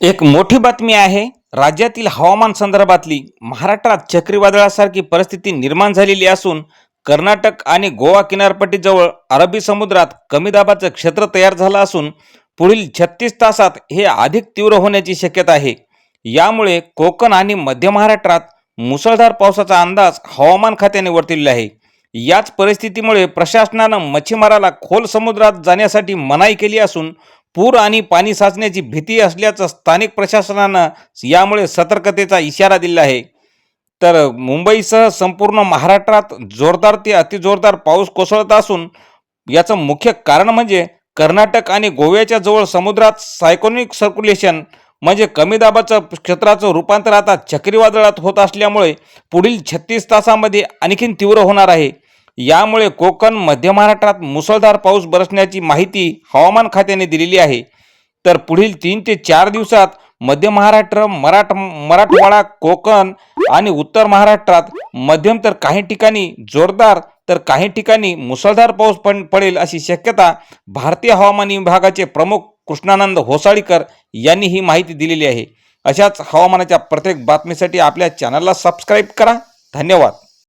एक मोठी बातमी आहे राज्यातील हवामान संदर्भातली महाराष्ट्रात चक्रीवादळासारखी परिस्थिती निर्माण झालेली असून कर्नाटक आणि गोवा किनारपट्टीजवळ अरबी समुद्रात कमी दाबाचं क्षेत्र तयार झालं असून पुढील छत्तीस तासात हे अधिक तीव्र होण्याची शक्यता आहे. यामुळे कोकण आणि मध्य महाराष्ट्रात मुसळधार पावसाचा अंदाज हवामान खात्याने वर्तवलेला आहे. याच परिस्थितीमुळे प्रशासनानं मच्छीमाराला खोल समुद्रात जाण्यासाठी मनाई केली असून पूर आणि पाणी साचण्याची भीती असल्याचं स्थानिक प्रशासनानं यामुळे सतर्कतेचा इशारा दिला आहे. तर मुंबईसह संपूर्ण महाराष्ट्रात जोरदार ते अतिजोरदार पाऊस कोसळत असून याचं मुख्य कारण म्हणजे कर्नाटक आणि गोव्याच्या जवळ समुद्रात सायकोनिक सर्क्युलेशन म्हणजे कमी दाबाचं क्षेत्राचं रूपांतर आता चक्रीवादळात होत असल्यामुळे पुढील छत्तीस तासामध्ये आणखीन तीव्र होणार आहे. यामुळे कोकण मध्य महाराष्ट्रात मुसळधार पाऊस बरसण्याची माहिती हवामान खात्याने दिलेली आहे. तर पुढील तीन ते चार दिवसात मध्य महाराष्ट्र मराठ मराठवाडा कोकण आणि उत्तर महाराष्ट्रात मध्यम तर काही ठिकाणी जोरदार तर काही ठिकाणी मुसळधार पाऊस पण पडेल अशी शक्यता भारतीय हवामान विभागाचे प्रमुख कृष्णानंद होसाळीकर यांनी ही माहिती दिलेली आहे. अशाच हवामानाच्या प्रत्येक बातमीसाठी आपल्या चॅनलला सबस्क्राईब करा. धन्यवाद.